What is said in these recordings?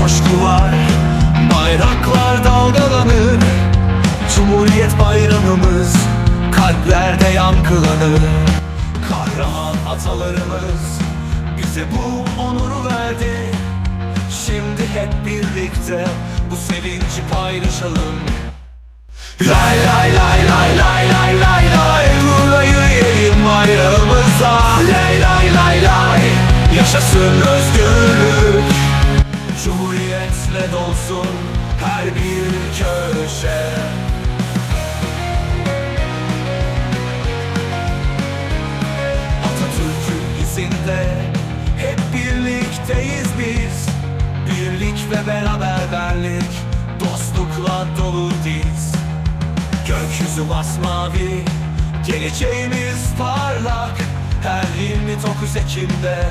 coşku var Bayraklar dalgalanır Cumhuriyet bayramımız Kalplerde yankılanır Kahraman atalarımız Bize bu onuru verdi Şimdi hep birlikte Bu sevinci paylaşalım Lay lay lay lay lay lay lay lay Burayı yiyelim bayrağımıza Lay lay lay lay Yaşasın özgürlük Cumhuriyetle dolsun her bir köşe. Atatürk'ün izinde hep birlikteyiz biz. Birlik ve beraberlik dostlukla dolu diz. Gökyüzü masmavi, geleceğimiz parlak. Her 29 Ekim'de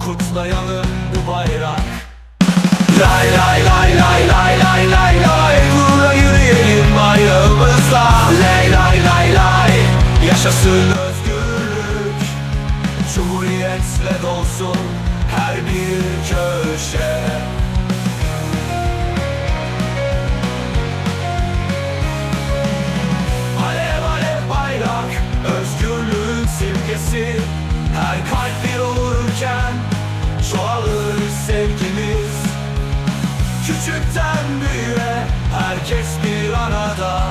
kutlayalım bu bayrak Lay lay lay lay lay lay lay lay. Buna yürüyelim bayrağımıza Lay lay lay lay. Yaşasın özgürlük. Cumhuriyetle dolsun her bir köşe Küçükten büyüğe Herkes bir arada.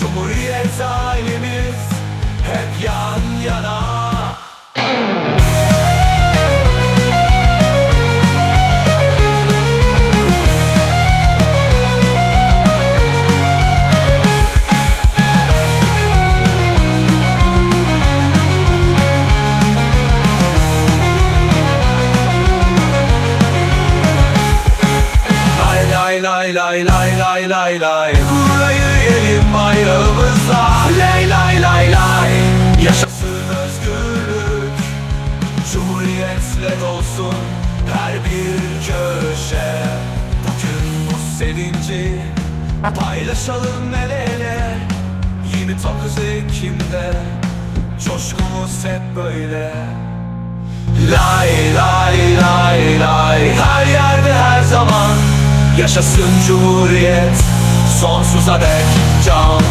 Cumhuriyet ailemiz Hep yan yana Lay lay lay lay lay lay. Burayı yiyelim bayrağımıza Lay lay lay lay. Yaşasın özgürlük. Cumhuriyetle dolsun her bir köşe. Bugün bu sevinci paylaşalım el ele. 29 Ekim'de coşkumuz hep böyle. Lay lay lay Yaşasın Cumhuriyet Sonsuza dek can